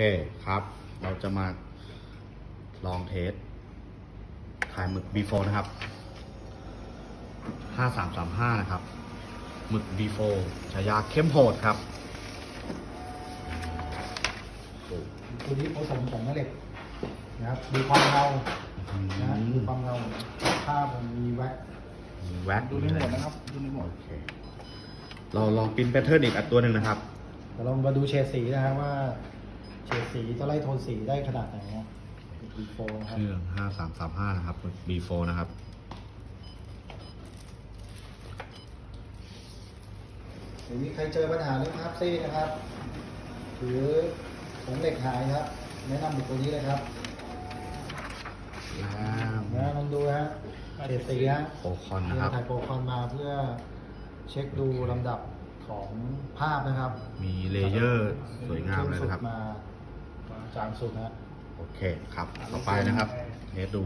เคครับ เราจะมาลองเทสถ่ายหมึก B4 นะครับ 5335 นะครับ หมึก B4 ฉายาเข้มโหดครับโอ้ตัวนี้ผสมของแม่เหล็กนะครับดูความเงาอืนะดูมความเงาภาพมันมีแว็กมีแว็กดูในโหมดนะครับดูในโหมดโอเคเราลองปริ้นแพทเทิร์นอีกอันตัวหนึ่งนะครับเดี๋ยวเรามาดูเฉดสีนะครับว่า เฉดสีจะไล่โทนสีได้ขนาดไหนนะดีโฟนะครับเครื่อง 5335 นะครับ B4 นะครับ หรือมีใครเจอปัญหาเรื่องภาพซีดนะครับ หรือของเหล็กหายครับ แนะนำบุคคลนี้เลยครับแล้วนะลองดูฮะเฉดสีฮะ โอคอนเรีนะยครับนถ่ายโปรคอนมาเพื่อเช็คดูลำดับของภาพนะครับมีเลเยอร์สวยงามเลยนะครับ ขึ้สุดมา จางสุดนะโอเคครับ ต่อไปนะครับเทสดู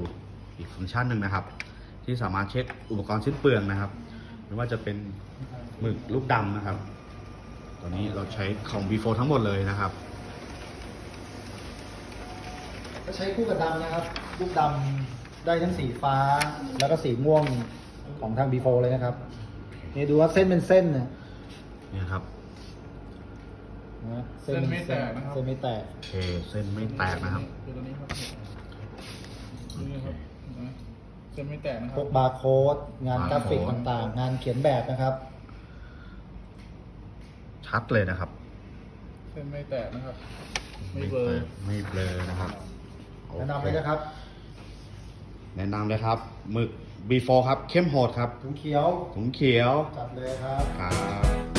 อีกฟังก์ชันหนึ่งนะครับ ที่สามารถเช็คอุปกรณ์ชิ้นเปลืองนะครับ ไม่ว่าจะเป็นหมึกลูกดำนะครับ ตอนนี้เราใช้ของ B4 ทั้งหมดเลยนะครับ ก็ใช้คู่กับดำนะครับลูกดำได้ทั้งสีฟ้า แล้วก็สีม่วงของทาง B4 เลยนะครับ นี่ดูว่าเส้นเป็นเส้นนะเนี่ยครับ นะเส้นไม่แตกนะครับ เส้นไม่แตกโอเคเส้นไม่แตกนะครับดูตัวนี้ครับดูนี่ครับนะเส้นไม่แตกนะคพรัวบ กบาร์โค้ดงานกราฟิกบาร์โค้ดต่างๆ งานเขียนแบบนะครับชัดเลยนะครับเส้นไม่แตกนะครับไม่ไม่เบลอแตกไม่เบลอนะครับแนะนำเลยนะครับแนะนำเลยครับหมึก B4 ครับเข้มโหดครับถุงเขียวถุงเขียวจัดเลยครับ ครับ